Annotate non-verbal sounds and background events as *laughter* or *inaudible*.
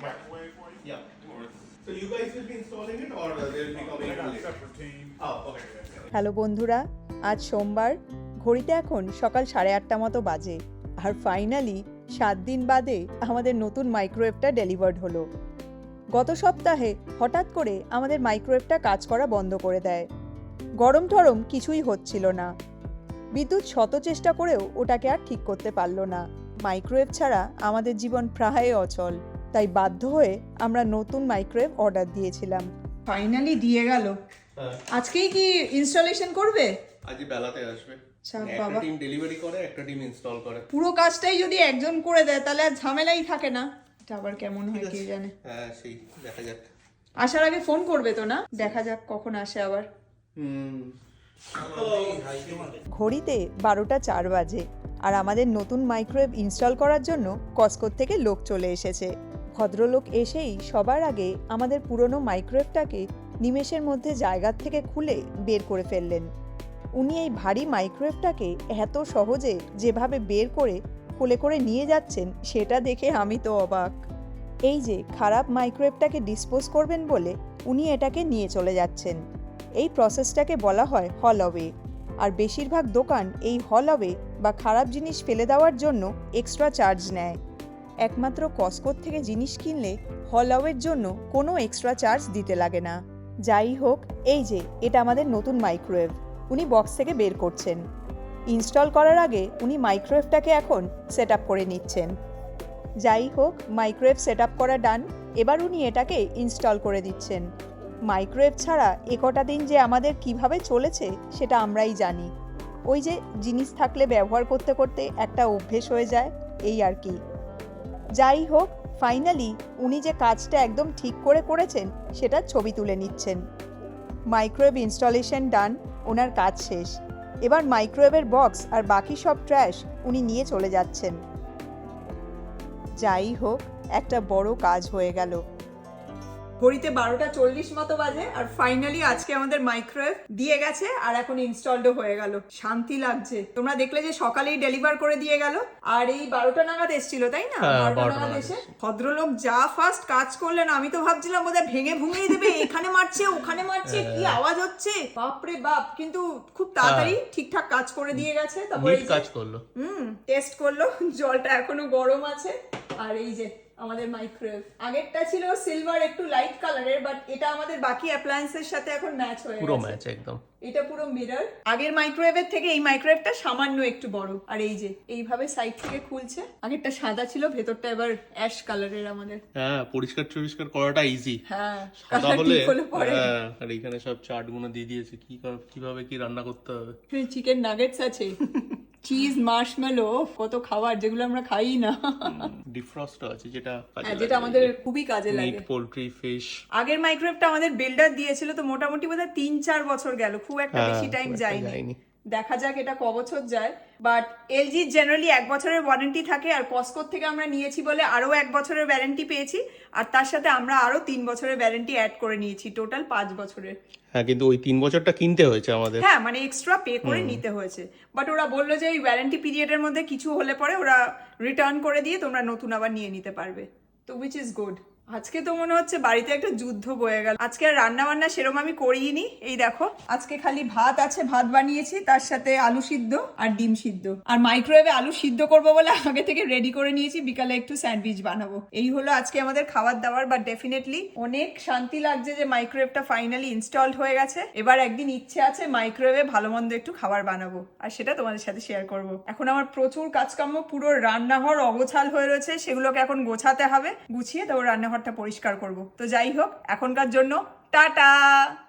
microwave for you? Yeah. So you guys will be installing it or they'll be coming a later? separate team. Oh, okay. Hello বন্ধুরা আজ সোমবার ঘড়িতে এখন সকাল সাড়ে আটটা মতো বাজে আর ফাইনালি সাত দিন বাদে আমাদের নতুন মাইক্রোওয়েভটা ডেলিভার্ড হলো গত সপ্তাহে হঠাৎ করে আমাদের মাইক্রোওয়েভটা কাজ করা বন্ধ করে দেয় গরম টরম কিছুই হচ্ছিল না বিদ্যুৎ শত চেষ্টা করেও ওটাকে আর ঠিক করতে পারল না মাইক্রোওয়েভ ছাড়া আমাদের জীবন প্রায় অচল তাই বাধ্য হয়ে আমরা নতুন মাইক্রোওয়েভ অর্ডার দিয়েছিলাম। ফাইনালি দিয়ে গেল। হ্যাঁ, আজকেই কি ইনস্টলেশন করবে? আজই বেলাতে আসবে। একটা বাবা। টিম ডেলিভারি করে একটা টিম ইনস্টল করে। পুরো কাজটাই যদি একজন করে দেয় তাহলে আর ঝামেলাই থাকে না। এটা আবার কেমন হয় কে জানে। হ্যাঁ সেই দেখা যাক। আসার আগে ফোন করবে তো না? দেখা যাক কখন আসে আবার। হুম। ঘড়িতে বারোটা চার বাজে আর আমাদের নতুন মাইক্রোওয়েভ ইনস্টল করার জন্য কসকোর থেকে লোক চলে এসেছে। ভদ্রলোক এসেই সবার আগে আমাদের পুরনো মাইক্রোওয়েভটাকে নিমেষের মধ্যে জায়গার থেকে খুলে বের করে ফেললেন। উনি এই ভারী মাইক্রোওয়েভটাকে এত সহজে যেভাবে বের করে, কোলে করে নিয়ে যাচ্ছেন, সেটা দেখে আমি তো অবাক। এই যে খারাপ মাইক্রোওয়েভটাকে ডিসপোজ করবেন বলে উনি এটাকে নিয়ে চলে যাচ্ছেন। এই প্রসেসটাকে বলা হয় হল অওয়ে আর বেশিরভাগ দোকান এই হল অওয়ে বা খারাপ জিনিস ফেলে দেওয়ার জন্য এক্সট্রা চার্জ নেয়। একমাত্র কসকোর থেকে জিনিস কিনলে হল অওয়ের জন্য কোনো এক্সট্রা চার্জ দিতে লাগে না। যাই হোক, এই যে, এটা আমাদের নতুন মাইক্রোওয়েভ উনি বক্স থেকে বের করছেন। ইনস্টল করার আগে উনি মাইক্রোওয়েভটাকে এখন সেট করে নিচ্ছেন। যাই হোক মাইক্রোওয়েভ সেট করা ডান এবার উনি এটাকে ইনস্টল করে দিচ্ছেন। মাইক্রোওয়েভ ছাড়া একটা দিন যে আমাদের কীভাবে চলেছে, সেটা আমরাই জানি। ওই যে, জিনিস থাকলে ব্যবহার করতে করতে একটা অভ্যেস হয়ে যায়, এই আর কি। যাই হোক ফাইনালি উনি যে কাজটা একদম ঠিক করে করেছেন, সেটা ছবি তুলে নিচ্ছেন। মাইক্রোওয়েভ ইনস্টলেশন ডান ওনার কাজ শেষ। এবার মাইক্রোওয়েভের বক্স আর বাকি সব ট্র্যাশ উনি নিয়ে চলে যাচ্ছেন। যাই হোক, একটা বড় কাজ হয়ে গেল। ঘড়িতে বারোটা চল্লিশ মতো বাজে আর ফাইনালি আজকে আমাদের মাইক্রোওয়েভ দিয়ে গেছে আর এখন ইনস্টলডও হয়ে গেল। শান্তি লাগছে। তোমরা দেখলে যে সকালেই ডেলিভার করে দিয়ে গেল আর এই বারোটা নাগাদ এসেছিল তাই না? হ্যাঁ, বারোটা নাগাদ এসে। ভদ্রলোক যা ফার্স্ট কাজ করলেন আমি তো ভাবছিলাম বোধহয় ভেঙে ভুঙেই দেবে এখানে মারছে ওখানে মারছে কি হ্যাঁ। আওয়াজ হচ্ছে? বাপরে বাপ! কিন্তু খুব তাড়াতাড়ি ঠিকঠাক কাজ করে দিয়ে গেছে তারপরে কাজ করল। হুম টেস্ট করল জলটা এখনও গরম আছে আর এই যে আমাদের মাইক্রোওয়েভ আগেরটা ছিল সিলভার একটু লাইট কালারের বাট এটা আমাদের বাকি অ্যাপ্লায়েন্সের সাথে এখন ম্যাচ হয়ে পুরো ম্যাচ একদম। এটা পুরো মিরর আগের মাইক্রোওয়েভের থেকে এই মাইক্রোওয়েভটা সামান্য একটু বড়। আর এই যে এইভাবে সাইড থেকে খুলছে। আগেরটা সাদা ছিল ভেতরটা এবার অ্যাশ কালারের আমাদের। হ্যাঁ পরিষ্কার টরিষ্কার করাটা ইজি হ্যাঁ সাদা হলে হ্যাঁ আর এখানে সব চার্টগুলো দিয়ে দিয়েছে। কি কর- কীভাবে কি রান্না করতে হবে? চিকেন নাগেটস আছে। *laughs* চিজ মার্শমেলো কত খাবার যেগুলো আমরা খাই না। ডিফ্রস্ট আছে যেটা হ্যাঁ, যেটা আমাদের খুবই কাজে লাগে। মিট পোল্ট্রি ফিশ আগের মাইক্রোওয়েভটা আমাদের বিল্ডার দিয়েছিল তো মোটামুটি বোধহয় তিন চার বছর গেল। খুব একটা হ্যাঁ, বেশি টাইম যায়নি। দেখা যাক এটা ক বছর যায়। বাট এলজি জেনারেলি এক বছরের ওয়ারেন্টি থাকে আর কসকোর থেকে আমরা নিয়েছি বলে আরও এক বছরের ওয়ারেন্টি পেয়েছি। আর তার সাথে আমরা আরও তিন বছরের ওয়ারেন্টি অ্যাড করে নিয়েছি টোটাল পাঁচ বছরের। হ্যাঁ কিন্তু ওই তিন বছরটা কিনতে হয়েছে আমাদের। হ্যাঁ মানে এক্সট্রা পে করে নিতে হয়েছে। বাট ওরা বলল যে এই ওয়ারেন্টি পিরিয়ডের মধ্যে কিছু হলে পরে ওরা রিটার্ন করে দিয়ে তোমরা নতুন আবার নিয়ে নিতে পারবে। তো উইচ ইজ গুড আজকে তো মনে হচ্ছে বাড়িতে একটা যুদ্ধ বয়ে গেল। আজকে রান্না বান্না সেরকম আমি করিনি এই দেখো। আজকে খালি ভাত আছে, ভাত বানিয়েছি, তার সাথে আলু সিদ্ধ আর ডিম সিদ্ধ। আর মাইক্রোওয়েভে আলু সিদ্ধ করব বলে আগে থেকে রেডি করে নিয়েছি, বিকালে একটু স্যান্ডউইচ বানাবো। এই হলো আজকে আমাদের খাবার দাবার বা ডেফিনেটলি অনেক শান্তি লাগছে যে মাইক্রোওয়েভটা ফাইনালি ইনস্টলড হয়ে গেছে। এবার একদিন ইচ্ছে আছে মাইক্রোওয়েভে ভালো মন্দ একটু খাবার বানাবো, আর সেটা তোমাদের সাথে শেয়ার করব। এখন আমার প্রচুর কাজকর্ম, পুরো রান্নাঘর অগোছাল হয়ে রয়েছে, সেগুলোকে এখন গোছাতে হবে, গুছিয়ে তারপর রান্নাঘরটা পরিষ্কার করব। তো যাই হোক এখনকার জন্য টাটা!